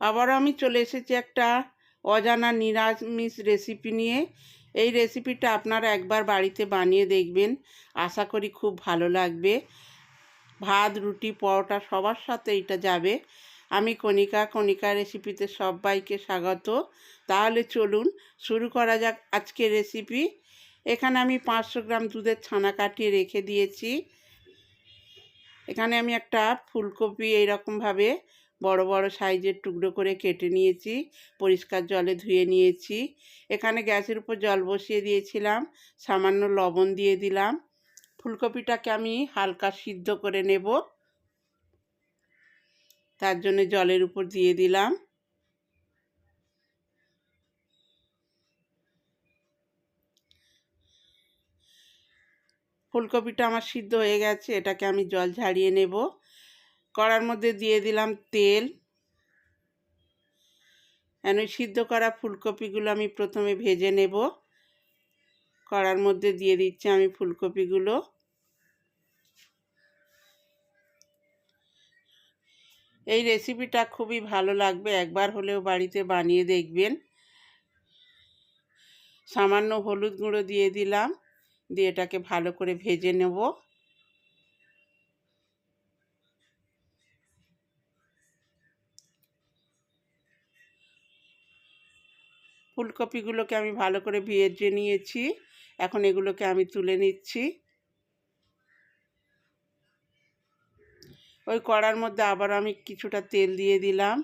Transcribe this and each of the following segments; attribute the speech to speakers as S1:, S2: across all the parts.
S1: আবারও আমি চলে এসেছি একটা অজানা নিরামিষ রেসিপি নিয়ে। এই রেসিপিটা আপনারা একবার বাড়িতে বানিয়ে দেখবেন। আশা করি খুব ভালো লাগবে। ভাত, রুটি, পরোটা সবার সাথে এটা যাবে। আমি কণিকা কণিকা রেসিপিতে সবাইকে স্বাগত। তাহলে চলুন শুরু করা যাক আজকের রেসিপি এখানে আমি পাঁচশো গ্রাম দুধের ছানা কাটিয়ে রেখে দিয়েছি। এখানে আমি একটা ফুলকপি এইরকমভাবে বড় বড় সাইজের টুকরো করে কেটে নিয়েছি, পরিষ্কার জলে ধুয়ে নিয়েছি। এখানে গ্যাসের উপর জল বসিয়ে দিয়েছিলাম, সামান্য লবণ দিয়ে দিলাম। ফুলকপিটাকে আমি হালকা সিদ্ধ করে নেব। তার জন্য জলের উপর দিয়ে দিলাম। ফুলকপিটা আমার সিদ্ধ হয়ে গেছে, এটাকে আমি জল ঝাড়িয়ে নেব। কড়ার মধ্যে দিয়ে দিলাম তেল। এন সিদ্ধ করা ফুলকপিগুলো আমি প্রথমে ভেজে নেব। কড়ার মধ্যে দিয়ে দিচ্ছি আমি ফুলকপিগুলো। এই রেসিপিটা খুবই ভালো লাগবে, একবার হলেও বাড়িতে বানিয়ে দেখবেন। সামান্য হলুদ গুঁড়ো দিয়ে দিলাম, দিয়ে এটাকে ভালো করে ভেজে নেব। ফুলকপিগুলোকে আমি ভালো করে ভেজে নিয়েছি। এখন এগুলোকে আমি তুলে নিচ্ছি। ওই কড়ার মধ্যে আবার আমি কিছুটা তেল দিয়ে দিলাম।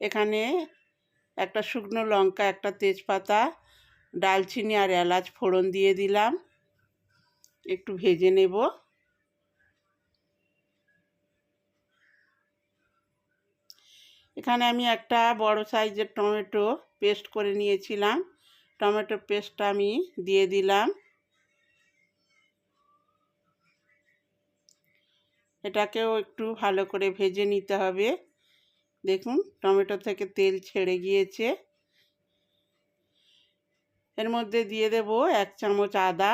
S1: এখানে একটা শুকনো লঙ্কা, একটা তেজপাতা, ডালচিনি আর এলাচ ফোড়ন দিয়ে দিলাম। একটু ভেজে নেব। এখানে আমি একটা বড় সাইজের টমেটো পেস্ট করে নিয়েছিলাম। টমেটো পেস্টটা আমি দিয়ে দিলাম। এটাকেও একটু ভালো করে ভেজে নিতে হবে। দেখুন, টমেটো থেকে তেল ছেড়ে গিয়েছে। এর মধ্যে দিয়ে দেব এক চামচ আদা।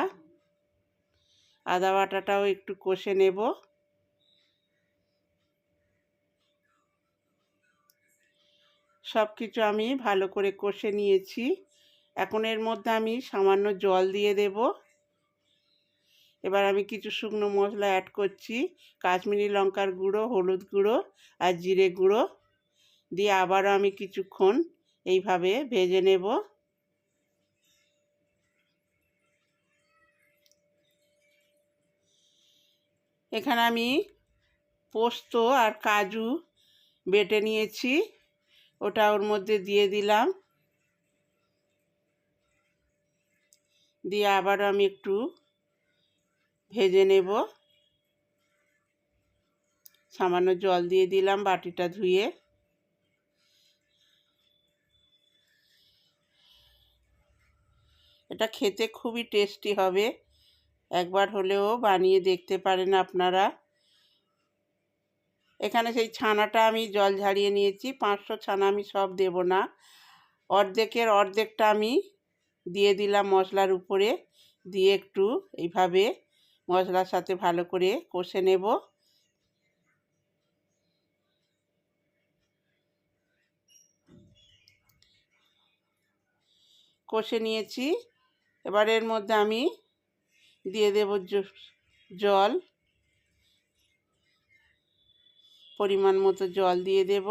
S1: আদা বাটাটাও একটু কষে নেব। সব কিছু আমি ভালো করে কষে নিয়েছি। এখন এর মধ্যে আমি সামান্য জল দিয়ে দেব। এবার আমি কিছু শুকনো মশলা অ্যাড করছি। কাশ্মীরি লঙ্কার গুঁড়ো, হলুদ গুঁড়ো আর জিরে গুঁড়ো দিয়ে আবারও আমি কিছুক্ষণ এইভাবে ভেজে নেব। এখানে আমি পোস্ত আর কাজু বেটে নিয়েছি। ওটা ওর মধ্যে দিয়ে দিলাম। দিয়ে আবার আমি একটু ভেজে নেব। সামান্য জল দিয়ে দিলাম বাটিটা ধুয়ে। এটা খেতে খুবই টেস্টি হবে। একবার হলেও বানিয়ে দেখতে পারেন আপনারা। এখানে সেই ছানাটা আমি জল ঝাড়িয়ে নিয়েছি, পাঁচশো ছানা আমি সব দেব না। অর্ধেকের অর্ধেকটা আমি দিয়ে দিলাম মশলার উপরে, দিয়ে একটু এইভাবে মশলার সাথে ভালো করে কষে নেব। কষে নিয়েছি। এবার এর মধ্যে আমি দিয়ে দেব জল। পরিমাণ মতো জল দিয়ে দেব।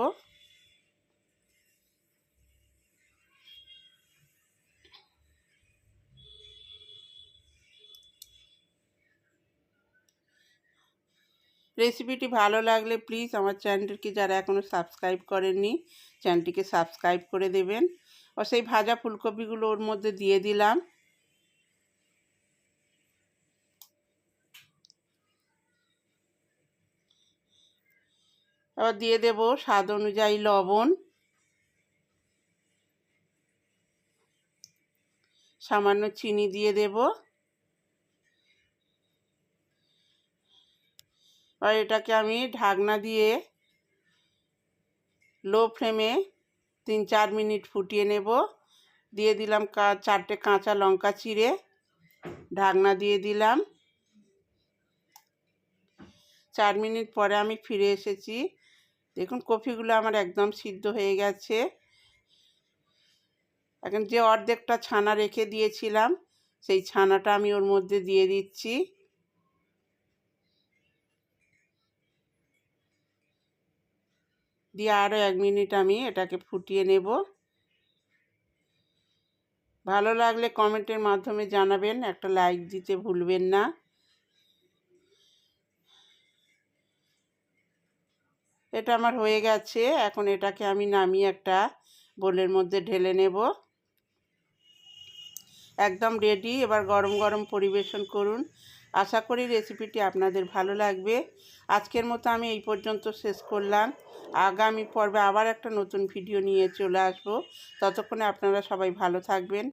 S1: রেসিপিটি ভালো লাগলে প্লিজ আমার চ্যানেলটিকে যারা এখনও সাবস্ক্রাইব করেননি, চ্যানেলটিকে সাবস্ক্রাইব করে দেবেন। ও সেই ভাজা ফুলকপিগুলো ওর মধ্যে দিয়ে দিলাম। এবার দিয়ে দেব স্বাদ অনুযায়ী লবণ। সামান্য চিনি দিয়ে দেব। আর এটাকে আমি ঢাকনা দিয়ে লো ফ্লেমে তিন চার মিনিট ফুটিয়ে নেব। দিয়ে দিলাম চারটে কাঁচা লঙ্কা চিড়ে। ঢাকনা দিয়ে দিলাম। চার মিনিট পরে আমি ফিরে এসেছি। দেখুন কফিগুলো আমার একদম সিদ্ধ হয়ে গেছে। এখন যে অর্ধেকটা ছানা রেখে দিয়েছিলাম, সেই ছানাটা আমি ওর মধ্যে দিয়ে দিচ্ছি। দিয়ে আরও এক মিনিট আমি এটাকে ফুটিয়ে নেব। ভালো লাগলে কমেন্টের মাধ্যমে জানাবেন, একটা লাইক দিতে ভুলবেন না। এটা আমার হয়ে গেছে। এখন এটাকে আমি নামিয়ে একটা বোলের মধ্যে ঢেলে নেব। একদম রেডি এবার গরম গরম পরিবেশন করুন। আশা করি রেসিপিটি আপনাদের ভালো লাগবে। আজকের মতো আমি এই পর্যন্ত শেষ করলাম। আগামী পর্বে আবার একটা নতুন ভিডিও নিয়ে চলে আসব। ততক্ষণে আপনারা সবাই ভালো থাকবেন।